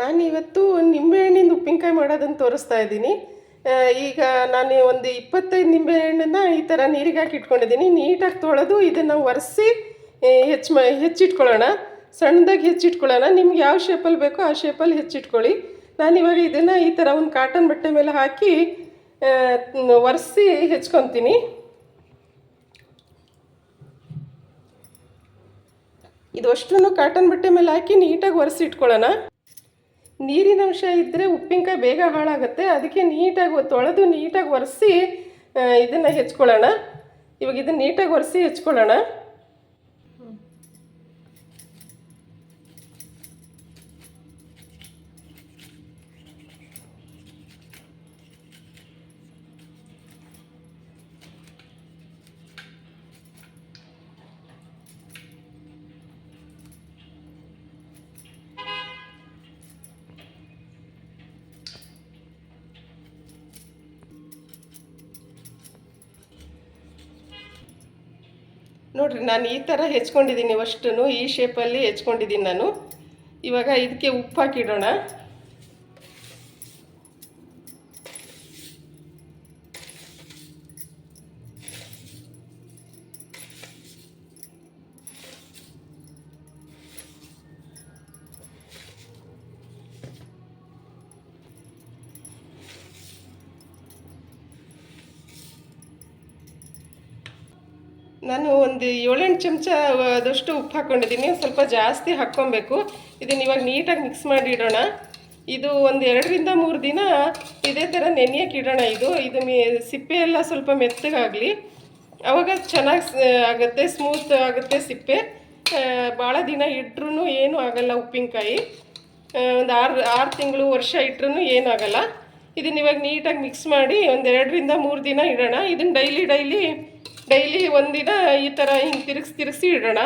ನಾನು ಇವತ್ತು ನಿಂಬೆಹಣ್ಣಿಂದ ಉಪ್ಪಿನಕಾಯಿ ಮಾಡೋದನ್ನು ತೋರಿಸ್ತಾ ಇದ್ದೀನಿ. ಈಗ ನಾನು ಒಂದು ಇಪ್ಪತ್ತೈದು ನಿಂಬೆಹಣ್ಣನ್ನು ಈ ಥರ ನೀರಿಗೆ ಹಾಕಿ ಇಟ್ಕೊಂಡಿದ್ದೀನಿ. ನೀಟಾಗಿ ತೊಳೆದು ಇದನ್ನು ಒರೆಸಿ ಹೆಚ್ಚು ಮ, ಹೆಚ್ಚಿಟ್ಕೊಳ್ಳೋಣ. ಸಣ್ಣದಾಗಿ ಹೆಚ್ಚಿಟ್ಕೊಳ್ಳೋಣ. ನಿಮ್ಗೆ ಯಾವ ಶೇಪಲ್ಲಿ ಬೇಕೋ ಆ ಶೇಪಲ್ಲಿ ಹೆಚ್ಚಿಟ್ಕೊಳ್ಳಿ. ನಾನಿವಾಗ ಇದನ್ನು ಈ ಥರ ಒಂದು ಕಾಟನ್ ಬಟ್ಟೆ ಮೇಲೆ ಹಾಕಿ ಒರೆಸಿ ಹೆಚ್ಕೊತೀನಿ. ಇದು ಅಷ್ಟನ್ನು ಕಾಟನ್ ಬಟ್ಟೆ ಮೇಲೆ ಹಾಕಿ ನೀಟಾಗಿ ಒರೆಸಿ ಇಟ್ಕೊಳ್ಳೋಣ. ನೀರಿನ ಅಂಶ ಇದ್ದರೆ ಉಪ್ಪಿನಕಾಯಿ ಬೇಗ ಹಾಳಾಗುತ್ತೆ. ಅದಕ್ಕೆ ನೀಟಾಗಿ ತೊಳೆದು ನೀಟಾಗಿ ಒರೆಸಿ ಇದನ್ನು ಹೆಚ್ಕೊಳ್ಳೋಣ. ಇವಾಗ ಇದನ್ನು ನೀಟಾಗಿ ಒರೆಸಿ ಹೆಚ್ಕೊಳ್ಳೋಣ. ನೋಡ್ರಿ ನಾನು ಈ ಥರ ಹೆಚ್ಕೊಂಡಿದ್ದೀನಿ ಅಷ್ಟು ಈ ಶೇಪಲ್ಲಿ ಹೆಚ್ಕೊಂಡಿದ್ದೀನಿ ನಾನು. ಇವಾಗ ಇದಕ್ಕೆ ಉಪ್ಪು ಹಾಕಿಡೋಣ. ನಾನು ಒಂದು ಏಳೆಂಟು ಚಮಚ ಅದಷ್ಟು ಉಪ್ಪು ಹಾಕ್ಕೊಂಡಿದ್ದೀನಿ ಸ್ವಲ್ಪ ಜಾಸ್ತಿ ಹಾಕ್ಕೊಬೇಕು. ಇದನ್ನು ಇವಾಗ ನೀಟಾಗಿ ಮಿಕ್ಸ್ ಮಾಡಿ ಇಡೋಣ. ಇದು ಒಂದು ಎರಡರಿಂದ ಮೂರು ದಿನ ಇದೇ ಥರ ನೆನೆಯಕ್ಕೆ ಇಡೋಣ ಇದು. ಇದು ಮೇ, ಸಿಪ್ಪೆ ಎಲ್ಲ ಸ್ವಲ್ಪ ಮೆತ್ತಗಾಗಲಿ. ಅವಾಗ ಚೆನ್ನಾಗಿ ಆಗುತ್ತೆ ಸ್ಮೂತ್ ಆಗುತ್ತೆ ಸಿಪ್ಪೆ. ಭಾಳ ದಿನ ಇಟ್ರೂ ಏನೂ ಆಗಲ್ಲ ಉಪ್ಪಿನಕಾಯಿ. ಒಂದು ಆರು ಆರು ತಿಂಗಳು ವರ್ಷ ಇಟ್ರೂ ಏನೂ ಆಗಲ್ಲ. ಇದನ್ನ ಇವಾಗ ನೀಟಾಗಿ ಮಿಕ್ಸ್ ಮಾಡಿ ಒಂದು ಎರಡರಿಂದ ಮೂರು ದಿನ ಇಡೋಣ. ಇದನ್ನು ಡೈಲಿ ಡೈಲಿ ಡೈಲಿ ಒಂದಿನ ಈ ಥರ ಹಿಂಗೆ ತಿರುಗಿಸಿ ತಿರುಗಿಸಿ ಇಡೋಣ.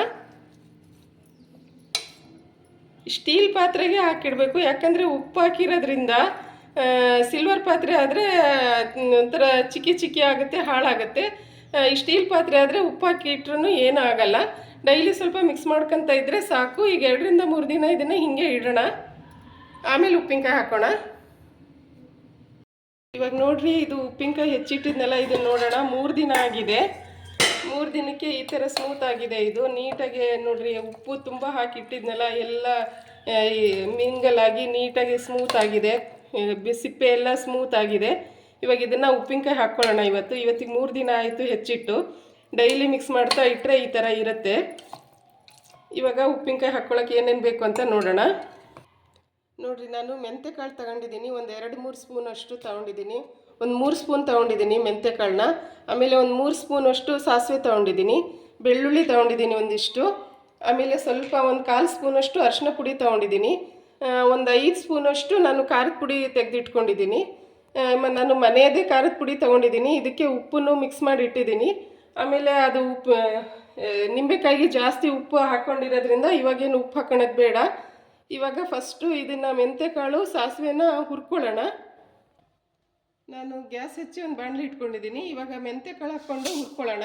ಸ್ಟೀಲ್ ಪಾತ್ರೆಗೆ ಹಾಕಿಡಬೇಕು, ಯಾಕಂದರೆ ಉಪ್ಪು ಹಾಕಿರೋದ್ರಿಂದ ಸಿಲ್ವರ್ ಪಾತ್ರೆ ಆದರೆ, ಒಂಥರ ಚಿಕ್ಕಿ ಚಿಕ್ಕಿ ಆಗುತ್ತೆ, ಹಾಳಾಗುತ್ತೆ. ಸ್ಟೀಲ್ ಪಾತ್ರೆ ಆದರೆ ಉಪ್ಪು ಹಾಕಿ ಇಟ್ರೂ ಏನೂ ಆಗಲ್ಲ. ಡೈಲಿ ಸ್ವಲ್ಪ ಮಿಕ್ಸ್ ಮಾಡ್ಕೊತ ಇದ್ದರೆ ಸಾಕು. ಈಗ ಎರಡರಿಂದ ಮೂರು ದಿನ ಇದನ್ನು ಹಿಂಗೆ ಇಡೋಣ. ಆಮೇಲೆ ಉಪ್ಪಿನಕಾಯಿ ಹಾಕೋಣ. ಇವಾಗ ನೋಡ್ರಿ, ಇದು ಉಪ್ಪಿನಕಾಯಿ ಹೆಚ್ಚಿಟ್ಟಿದ್ನೆಲ್ಲ, ಇದನ್ನು ನೋಡೋಣ. ಮೂರು ದಿನ ಆಗಿದೆ. ಮೂರು ದಿನಕ್ಕೆ ಈ ಥರ ಸ್ಮೂತ್ ಆಗಿದೆ ಇದು. ನೀಟಾಗಿ ನೋಡ್ರಿ, ಉಪ್ಪು ತುಂಬ ಹಾಕಿಟ್ಟಿದ್ನಲ್ಲ, ಎಲ್ಲ ಈ ಮಿಂಗಲ್ ಆಗಿ ನೀಟಾಗಿ ಸ್ಮೂತ್ ಆಗಿದೆ. ಸಿಪ್ಪೆ ಎಲ್ಲ ಸ್ಮೂತ್ ಆಗಿದೆ. ಇವಾಗ ಇದನ್ನು ಉಪ್ಪಿನಕಾಯಿ ಹಾಕ್ಕೊಳ್ಳೋಣ ಇವತ್ತು. ಇವತ್ತಿಗೆ ಮೂರು ದಿನ ಆಯಿತು ಹೆಚ್ಚಿಟ್ಟು. ಡೈಲಿ ಮಿಕ್ಸ್ ಮಾಡ್ತಾ ಇಟ್ಟರೆ ಈ ಥರ ಇರುತ್ತೆ. ಇವಾಗ ಉಪ್ಪಿನಕಾಯಿ ಹಾಕ್ಕೊಳ್ಳೋಕೆ ಏನೇನು ಬೇಕು ಅಂತ ನೋಡೋಣ. ನೋಡ್ರಿ, ನಾನು ಮೆಂತೆ ಕಾಳು ತಗೊಂಡಿದ್ದೀನಿ. ಒಂದು ಎರಡು ಮೂರು ಸ್ಪೂನ್ ಅಷ್ಟು ತಗೊಂಡಿದ್ದೀನಿ. ಒಂದು ಮೂರು ಸ್ಪೂನ್ ತೊಗೊಂಡಿದ್ದೀನಿ ಮೆಂತೆ ಕಾಳನ್ನ ಆಮೇಲೆ ಒಂದು ಮೂರು ಸ್ಪೂನ್ ಅಷ್ಟು ಸಾಸಿವೆ ತೊಗೊಂಡಿದ್ದೀನಿ. ಬೆಳ್ಳುಳ್ಳಿ ತೊಗೊಂಡಿದ್ದೀನಿ ಒಂದಿಷ್ಟು. ಆಮೇಲೆ ಸ್ವಲ್ಪ ಒಂದು ಕಾಲು ಸ್ಪೂನಷ್ಟು ಅರಿಶಿನ ಪುಡಿ ತೊಗೊಂಡಿದ್ದೀನಿ. ಒಂದು ಐದು ಸ್ಪೂನಷ್ಟು ನಾನು ಖಾರದ ಪುಡಿ ತೆಗೆದಿಟ್ಕೊಂಡಿದ್ದೀನಿ. ನಾನು ಮನೆಯದೇ ಖಾರದ ಪುಡಿ ತೊಗೊಂಡಿದ್ದೀನಿ. ಇದಕ್ಕೆ ಉಪ್ಪನ್ನು ಮಿಕ್ಸ್ ಮಾಡಿ ಇಟ್ಟಿದ್ದೀನಿ. ಆಮೇಲೆ ಅದು ಉಪ್ಪು ನಿಂಬೆಕಾಯಿಗೆ ಜಾಸ್ತಿ ಉಪ್ಪು ಹಾಕ್ಕೊಂಡಿರೋದ್ರಿಂದ ಇವಾಗೇನು ಉಪ್ಪು ಹಾಕೋಣದು ಬೇಡ. ಇವಾಗ ಫಸ್ಟು ಇದನ್ನು ಮೆಂತೆಕಾಳು ಸಾಸಿವೆನ ಹುರ್ಕೊಳ್ಳೋಣ. ನಾನು ಗ್ಯಾಸ್ ಹಚ್ಚಿ ಒಂದು ಬಾಣಲಿ ಇಟ್ಕೊಂಡಿದ್ದೀನಿ. ಇವಾಗ ಮೆಂತೆಕಾಳು ಹಾಕ್ಕೊಂಡು ಹುರ್ಕೊಳ್ಳೋಣ.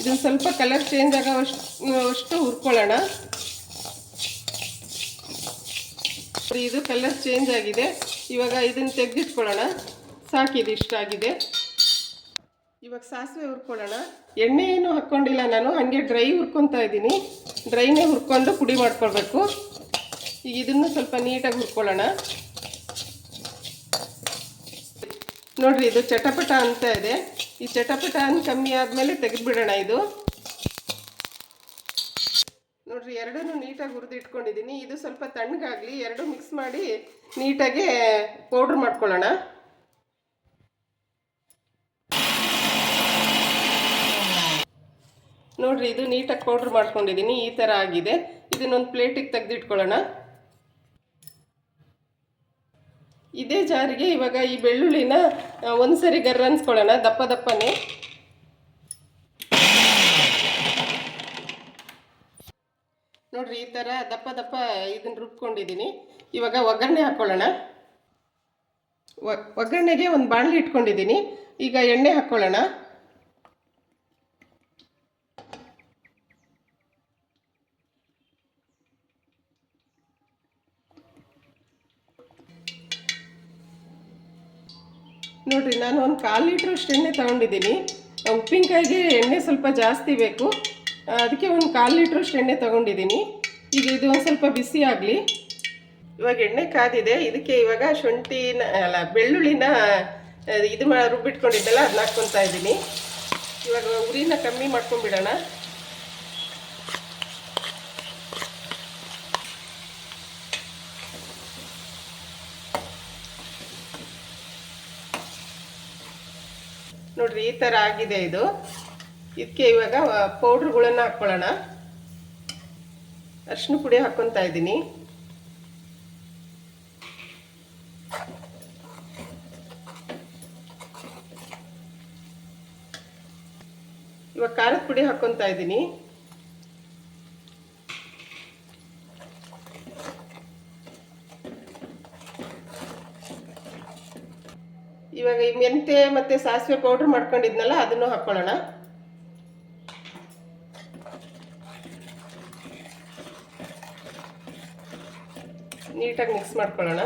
ಇದು ಸ್ವಲ್ಪ ಕಲರ್ ಚೇಂಜ್ ಆಗೋ ಅಷ್ಟು ಹುರ್ಕೊಳ್ಳೋಣ. ಇದು ಕಲರ್ ಚೇಂಜ್ ಆಗಿದೆ. ಇವಾಗ ಇದನ್ನು ತೆಗೆದಿಟ್ಕೊಳ್ಳೋಣ. ಸಾಕಿದು ಇಷ್ಟ ಆಗಿದೆ. ಇವಾಗ ಸಾಸಿವೆ ಹುರ್ಕೊಳ್ಳೋಣ. ಎಣ್ಣೆ ಏನು ಹಾಕ್ಕೊಂಡಿಲ್ಲ ನಾನು. ಹಾಗೆ ಡ್ರೈ ಹುರ್ಕೊತಾ ಇದ್ದೀನಿ. ಡ್ರೈನೇ ಹುರ್ಕೊಂಡು ಪುಡಿ ಮಾಡ್ಕೊಳ್ಬೇಕು. ಈಗ ಇದನ್ನು ಸ್ವಲ್ಪ ನೀಟಾಗಿ ಹುರ್ಕೊಳ್ಳೋಣ. ನೋಡ್ರಿ, ಇದು ಚಟಪಟ ಅಂತ ಇದೆ. ಈ ಚಟಪಟ ಅಂತ ಕಮ್ಮಿ ಆದಮೇಲೆ ತೆಗೆದುಬಿಡೋಣ ಇದು. ನೋಡ್ರಿ, ಎರಡನ್ನೂ ನೀಟಾಗಿ ಹುರಿದು ಇಟ್ಕೊಂಡಿದ್ದೀನಿ ಇದು ಸ್ವಲ್ಪ ತಣ್ಣಗಾಗಲಿ, ಎರಡು ಮಿಕ್ಸ್ ಮಾಡಿ ನೀಟಾಗಿ ಪೌಡ್ರ್ ಮಾಡ್ಕೊಳ್ಳೋಣ. ನೋಡ್ರಿ, ಇದು ನೀಟಾಗಿ ಪೌಡ್ರ್ ಮಾಡ್ಕೊಂಡಿದ್ದೀನಿ. ಈ ಥರ ಆಗಿದೆ. ಇದನ್ನೊಂದು ಪ್ಲೇಟಿಗೆ ತೆಗೆದಿಟ್ಕೊಳ್ಳೋಣ. ಇದೇ ಜಾರಿಗೆ ಇವಾಗ ಈ ಬೆಳ್ಳುಳ್ಳಿನ ಒಂದು ಸರಿ ಗರ್ರನ್ಸ್ಕೊಳ್ಳೋಣ, ದಪ್ಪ ದಪ್ಪನೇ. ನೋಡ್ರಿ, ಈ ಥರ ದಪ್ಪ ದಪ್ಪ ಇದನ್ನ ರುಬ್ಕೊಂಡಿದ್ದೀನಿ. ಇವಾಗ ಒಗ್ಗರಣೆ ಹಾಕ್ಕೊಳ್ಳೋಣ ಒಗ್ಗರಣೆಗೆ ಒಂದು ಬಾಣಲಿ ಇಟ್ಕೊಂಡಿದ್ದೀನಿ. ಈಗ ಎಣ್ಣೆ ಹಾಕ್ಕೊಳ್ಳೋಣ ನೋಡಿರಿ, ನಾನು ಒಂದು ಕಾಲು ಲೀಟ್ರಷ್ಟು ಎಣ್ಣೆ ತೊಗೊಂಡಿದ್ದೀನಿ. ಉಪ್ಪಿನಕಾಯಿಗೆ ಎಣ್ಣೆ ಸ್ವಲ್ಪ ಜಾಸ್ತಿ ಬೇಕು. ಅದಕ್ಕೆ ಒಂದು ಕಾಲು ಲೀಟ್ರಷ್ಟು ಎಣ್ಣೆ ತೊಗೊಂಡಿದ್ದೀನಿ. ಈಗ ಇದು ಒಂದು ಸ್ವಲ್ಪ ಬಿಸಿ ಆಗಲಿ. ಇವಾಗ ಎಣ್ಣೆ ಕಾದಿದೆ. ಇದಕ್ಕೆ ಇವಾಗ ಶುಂಠಿನ, ಅಲ್ಲ, ಬೆಳ್ಳುಳ್ಳಿನ ಇದು ಮಾ, ರುಬ್ಬಿಟ್ಕೊಂಡಿದ್ದಲ್ಲ ಅದನ್ನ ಹಾಕ್ಕೊತಾ ಇದ್ದೀನಿ. ಇವಾಗ ಉರಿನ ಕಮ್ಮಿ ಮಾಡ್ಕೊಂಡ್ಬಿಡೋಣ. ನೋಡ್ರಿ, ಈ ಥರ ಆಗಿದೆ ಇದು. ಇದಕ್ಕೆ ಇವಾಗ ಪೌಡ್ರ್ಗಳನ್ನ ಹಾಕ್ಕೊಳ್ಳೋಣ. ಅರ್ಶಿನ ಪುಡಿ ಹಾಕ್ಕೊತಾ ಇದ್ದೀನಿ. ಇವಾಗ ಖಾರದ ಪುಡಿ ಹಾಕ್ಕೊತಾ ಇದ್ದೀನಿ. ಇವಾಗ ಈ ಮೆಂತೆ ಮತ್ತೆ ಸಾಸಿವೆ ಪೌಡ್ರ್ ಮಾಡ್ಕೊಂಡಿದ್ನಲ್ಲ, ಅದನ್ನು ಹಾಕೊಳ್ಳೋಣ. ನೀಟಾಗಿ ಮಿಕ್ಸ್ ಮಾಡ್ಕೊಳ್ಳೋಣ.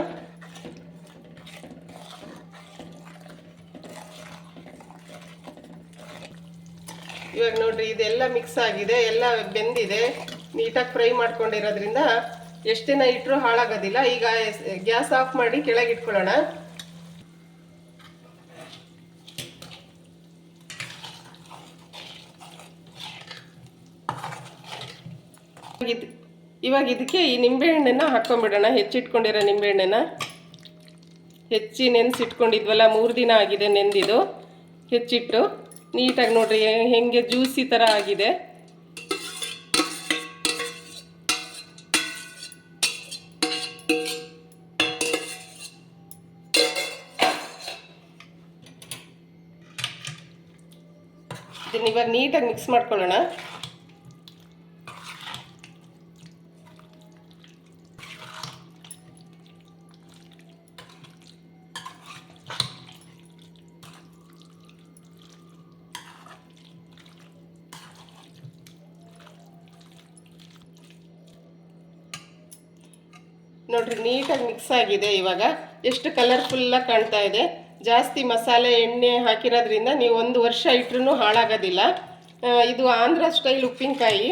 ಇವಾಗ ನೋಡ್ರಿ, ಇದೆಲ್ಲ ಮಿಕ್ಸ್ ಆಗಿದೆ, ಎಲ್ಲ ಬೆಂದಿದೆ. ನೀಟಾಗಿ ಫ್ರೈ ಮಾಡ್ಕೊಂಡಿರೋದ್ರಿಂದ ಎಷ್ಟು ದಿನ ಇಟ್ಟರು ಹಾಳಾಗೋದಿಲ್ಲ. ಈಗ ಗ್ಯಾಸ್ ಆಫ್ ಮಾಡಿ ಕೆಳಗೆ ಇಟ್ಕೊಳ್ಳೋಣ. ಇವಾಗ ಇದಕ್ಕೆ ಈ ನಿಂಬೆಹಣ್ಣನ್ನು ಹಾಕ್ಕೊಂಬಿಡೋಣ ಹೆಚ್ಚಿಟ್ಕೊಂಡಿರೋ ನಿಂಬೆಹಣ್ಣನ್ನ. ಹೆಚ್ಚಿ ನೆನೆಸಿಟ್ಕೊಂಡಿದ್ವಲ್ಲ, ಮೂರು ದಿನ ಆಗಿದೆ ನೆಂದಿದು ಹೆಚ್ಚಿಟ್ಟು ನೀಟಾಗಿ ನೋಡ್ರಿ, ಹೆಂಗೆ ಜ್ಯೂಸಿ ಥರ ಆಗಿದೆ. ಇದನ್ನ ಇವಾಗ ನೀಟಾಗಿ ಮಿಕ್ಸ್ ಮಾಡ್ಕೊಳ್ಳೋಣ. ನೋಡ್ರಿ, ನೀಟಾಗಿ ಮಿಕ್ಸ್ ಆಗಿದೆ ಇವಾಗ. ಎಷ್ಟು ಕಲರ್ಫುಲ್ಲಾಗಿ ಕಾಣ್ತಾ ಇದೆ. ಜಾಸ್ತಿ ಮಸಾಲೆ, ಎಣ್ಣೆ ಹಾಕಿರೋದ್ರಿಂದ ನೀವು ಒಂದು ವರ್ಷ ಇಟ್ರೂ ಹಾಳಾಗೋದಿಲ್ಲ. ಇದು ಆಂಧ್ರ ಸ್ಟೈಲ್ ಉಪ್ಪಿನಕಾಯಿ.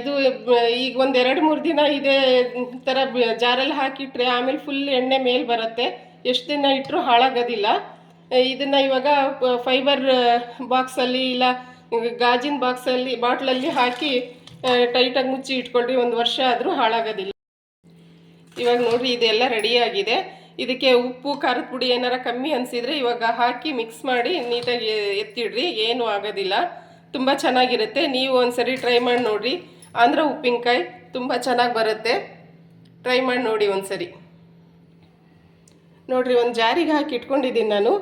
ಇದು ಈಗ ಒಂದು ಎರಡು ಮೂರು ದಿನ ಇದೇ ಥರ ಜಾರಲ್ಲಿ ಹಾಕಿಟ್ರೆ ಆಮೇಲೆ ಫುಲ್ ಎಣ್ಣೆ ಮೇಲೆ ಬರುತ್ತೆ. ಎಷ್ಟು ದಿನ ಇಟ್ಟರೂ ಹಾಳಾಗೋದಿಲ್ಲ. ಇದನ್ನ ಇವಾಗ ಫೈಬರ್ ಬಾಕ್ಸಲ್ಲಿ ಇಲ್ಲ, ಗಾಜಿನ ಬಾಕ್ಸಲ್ಲಿ ಬಾಟ್ಲಲ್ಲಿ ಹಾಕಿ ಟೈಟಾಗಿ ಮುಚ್ಚಿ ಇಟ್ಕೊಳ್ರಿ, ಒಂದು ವರ್ಷ ಆದರೂ ಹಾಳಾಗೋದಿಲ್ಲ. ಇವಾಗ ನೋಡಿರಿ, ಇದೆಲ್ಲ ರೆಡಿಯಾಗಿದೆ ಇದಕ್ಕೆ ಉಪ್ಪು ಖಾರದ ಪುಡಿ ಏನಾರ ಕಮ್ಮಿ ಅನಿಸಿದ್ರೆ ಇವಾಗ ಹಾಕಿ ಮಿಕ್ಸ್ ಮಾಡಿ ನೀಟಾಗಿ ಎತ್ತಿಡ್ರಿ, ಏನೂ ಆಗೋದಿಲ್ಲ. ತುಂಬ ಚೆನ್ನಾಗಿರುತ್ತೆ. ನೀವು ಒಂದ್ಸರಿ ಟ್ರೈ ಮಾಡಿ ನೋಡಿರಿ. ಆಂಧ್ರ ಉಪ್ಪಿನಕಾಯಿ ತುಂಬ ಚೆನ್ನಾಗಿ ಬರುತ್ತೆ. ಟ್ರೈ ಮಾಡಿ ನೋಡಿ ಒಂದ್ಸರಿ. ನೋಡ್ರಿ, ಒಂದು ಜಾರಿಗೆ ಹಾಕಿ ಇಟ್ಕೊಂಡಿದ್ದೀನಿ ನಾನು.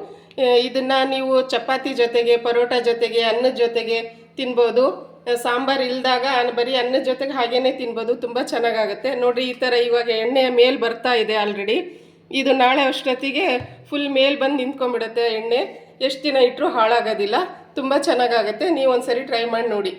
ಇದನ್ನು ನೀವು ಚಪಾತಿ ಜೊತೆಗೆ, ಪರೋಟ ಜೊತೆಗೆ, ಅನ್ನದ ಜೊತೆಗೆ ತಿನ್ಬೋದು. ಸಾಂಬಾರ್ ಇಲ್ದಾಗ ಬರೀ ಅನ್ನದ ಜೊತೆಗೆ ಹಾಗೇನೆ ತಿನ್ಬೋದು, ತುಂಬ ಚೆನ್ನಾಗಾಗುತ್ತೆ. ನೋಡಿ ಈ ಥರ ಇವಾಗ ಎಣ್ಣೆ ಮೇಲ್ ಬರ್ತಾ ಇದೆ ಆಲ್ರೆಡಿ ಇದು ನಾಳೆ ಅಷ್ಟೊತ್ತಿಗೆ ಫುಲ್ ಮೇಲ್ ಬಂದು ನಿಂತ್ಕೊಂಡ್ಬಿಡುತ್ತೆ ಎಣ್ಣೆ. ಎಷ್ಟು ದಿನ ಇಟ್ಟರೂ ಹಾಳಾಗೋದಿಲ್ಲ. ತುಂಬ ಚೆನ್ನಾಗಾಗುತ್ತೆ. ನೀವು ಒಂದ್ಸರಿ ಟ್ರೈ ಮಾಡಿ ನೋಡಿ.